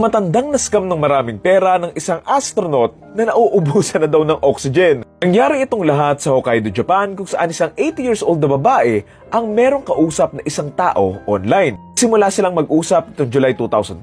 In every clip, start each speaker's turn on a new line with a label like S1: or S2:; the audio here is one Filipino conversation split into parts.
S1: Matandang na-scam ng maraming pera ng isang astronaut na nauubusan na daw ng oxygen. Nangyari itong lahat sa Hokkaido, Japan kung saan isang 80 years old na babae ang merong kausap na isang tao online. Simula silang mag-usap noong July 2025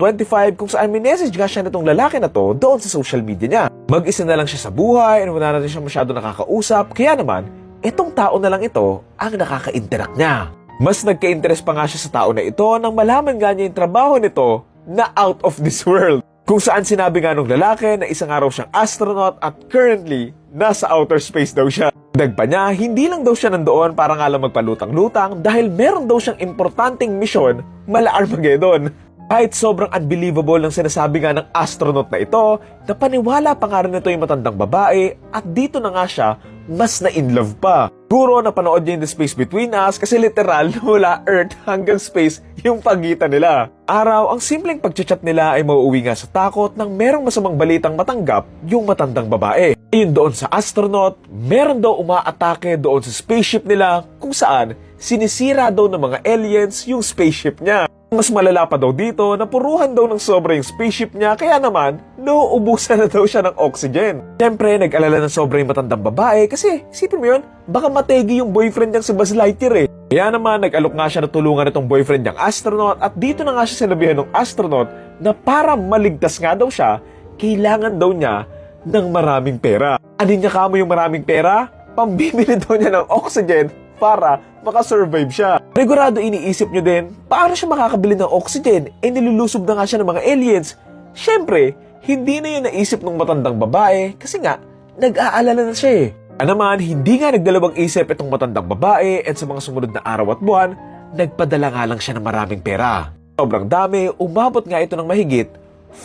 S1: kung saan minessage nga siya nitong lalaki na to doon sa social media niya. Mag-isa na lang siya sa buhay and wala na rin siya masyado nakakausap kaya naman, itong tao na lang ito ang nakaka-interact niya. Mas nagka-interest pa nga siya sa tao na ito nang malaman nga niya yung trabaho nito na out of this world. Kung saan sinabi nga nung lalaki na isang araw siyang astronaut at currently nasa outer space daw siya. Dagpa niya, hindi lang daw siya nandoon para nga lang magpalutang-lutang dahil meron daw siyang importanteng misyon mala Armageddon. Kahit sobrang unbelievable ng sinasabi nga ng astronaut na ito, napaniwala pa nga rin ito yung matandang babae at dito na nga siya mas na in love pa. Guro na panood niya yung The Space Between Us kasi literal mula Earth hanggang space yung pagitan nila. Araw, ang simpleng pagchat nila ay mauuwi nga sa takot nang merong masamang balitang matanggap yung matandang babae. Ayun doon sa astronaut, meron daw umaatake doon sa spaceship nila kung saan sinisira daw ng mga aliens yung spaceship niya. Mas malala pa daw dito na puruhan daw ng sobra yung spaceship niya kaya naman nauubusan na daw siya ng oxygen. Siyempre, nag-alala ng sobra yung matandang babae kasi isipin mo yun, baka mategi yung boyfriend niyang si Buzz Lightyear eh. Kaya naman, nag-alok nga siya na tulungan itong boyfriend niyang astronaut at dito na nga siya sinabihan ng astronaut na para maligtas nga daw siya, kailangan daw niya ng maraming pera. Anin niya kamo yung maraming pera? Pambibili daw niya ng oxygen para makasurvive siya. Regulado iniisip nyo din, paano siya makakabili ng oxygen? Eh nilulusob na nga siya ng mga aliens. Siyempre, hindi na yun naisip ng matandang babae kasi nga, nag-aalala na siya eh. Kaya naman, hindi nga nagdalawang isip itong matandang babae at sa mga sumunod na araw at buwan, nagpadala nga lang siya ng maraming pera. Sobrang dami, umabot nga ito ng mahigit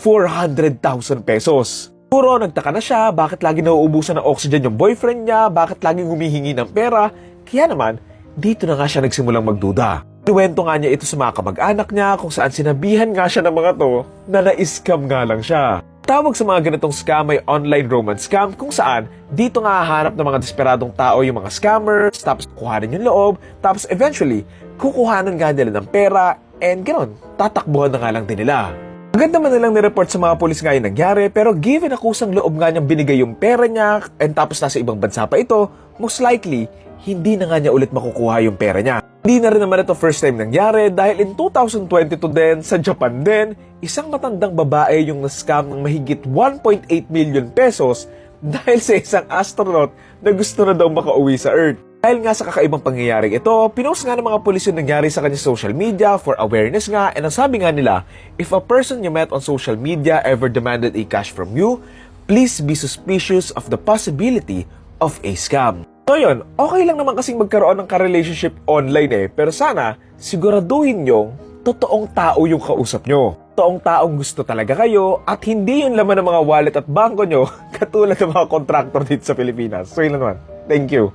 S1: 400,000 pesos. Puro nagtaka na siya bakit lagi nauubusan ng oxygen yung boyfriend niya, bakit laging humihingi ng pera. Kaya naman, dito na nga siya nagsimulang magduda. Kinuwento nga niya ito sa mga kamag-anak niya kung saan sinabihan nga siya ng mga to na na-scam nga lang siya. Tawag sa mga ganitong scam ay online romance scam kung saan dito nga hahanap ng mga desperadong tao yung mga scammers, tapos kukuhanin yung loob, tapos eventually, kukuhanan nga nila ng pera, and ganoon, tatakbuhan na nga lang din nila. Agad naman nilang nireport sa mga polis nga yung nangyari, pero given na kusang loob nga niyang binigay yung pera niya, and tapos nasa ibang bansa pa ito, most likely, hindi na nga niya ulit makukuha yung pera niya. Hindi na rin naman ito first time nangyari dahil in 2022 din, sa Japan din, isang matandang babae yung na-scam ng mahigit 1.8 million pesos dahil sa isang astronaut na gusto na daw makauwi sa Earth. Dahil nga sa kakaibang pangyayaring ito, pinost nga ng mga pulis yung nangyari sa kanya social media for awareness nga and ang sabi nga nila, if a person you met on social media ever demanded a cash from you, please be suspicious of the possibility of a scam. So yun, okay lang naman kasing magkaroon ng ka-relationship online eh, pero sana siguraduhin nyong totoong tao yung kausap nyo. Totoong taong gusto talaga kayo at hindi yung laman ng mga wallet at bangko nyo katulad ng mga contractor dito sa Pilipinas. So yun naman. Thank you.